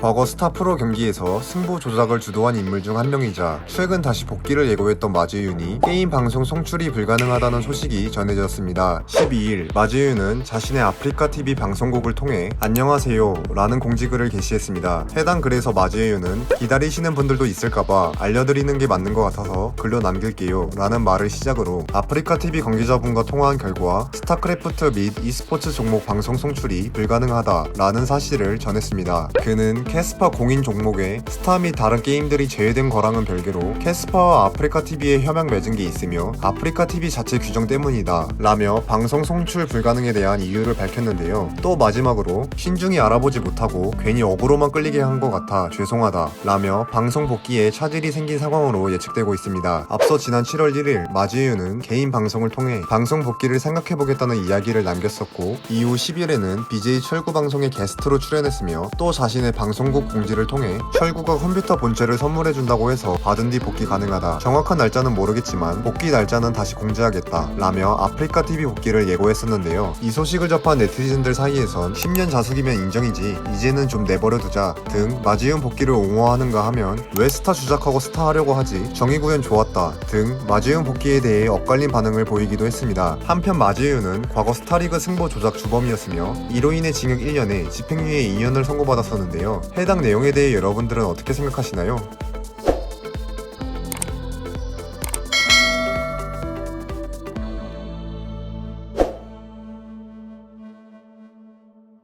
과거 스타 프로 경기에서 승부 조작을 주도한 인물 중 한 명이자 최근 다시 복귀를 예고했던 마지윤이 게임 방송 송출이 불가능하다는 소식이 전해졌습니다. 12일 마지윤은 자신의 아프리카 TV 방송국을 통해 안녕하세요 라는 공지글을 게시했습니다. 해당 글에서 마지윤은 기다리시는 분들도 있을까봐 알려드리는 게 맞는 것 같아서 글로 남길게요 라는 말을 시작으로 아프리카 TV 관계자분과 통화한 결과 스타크래프트 및 e스포츠 종목 방송 송출이 불가능하다라는 사실을 전했습니다. 그는 캐스파 공인 종목에 스타 및 다른 게임들이 제외된 거랑은 별개로 캐스파와 아프리카 TV에 협약 맺은 게 있으며 아프리카 TV 자체 규정 때문이다 라며 방송 송출 불가능에 대한 이유를 밝혔는데요. 또 마지막으로 신중히 알아보지 못하고 괜히 어그로만 끌리게 한 것 같아 죄송하다 라며 방송 복귀에 차질이 생긴 상황으로 예측되고 있습니다. 앞서 지난 7월 1일 마지유는 개인 방송을 통해 방송 복귀를 생각해보겠다는 이야기를 남겼었고 이후 10일에는 BJ 철구 방송에 게스트로 출연했으며 또 자신의 방송 국 공지를 통해 철구가 컴퓨터 본체를 선물해준다고 해서 받은 뒤 복귀 가능하다. 정확한 날짜는 모르겠지만 복귀 날짜는 다시 공지하겠다. 라며 아프리카 TV 복귀를 예고했었는데요. 이 소식을 접한 네티즌들 사이에선 10년 자숙이면 인정이지 이제는 좀 내버려 두자 등 마지윤 복귀를 옹호하는가 하면 왜 스타 주작하고 스타 하려고 하지 정의 구현 좋았다 등 마지윤 복귀에 대해 엇갈린 반응을 보이기도 했습니다. 한편 마지윤은 과거 스타리그 승부 조작 주범이었으며 이로 인해 징역 1년에 집행유예 2년을 선고받았었는데요. 해당 내용에 대해 여러분들은 어떻게 생각하시나요?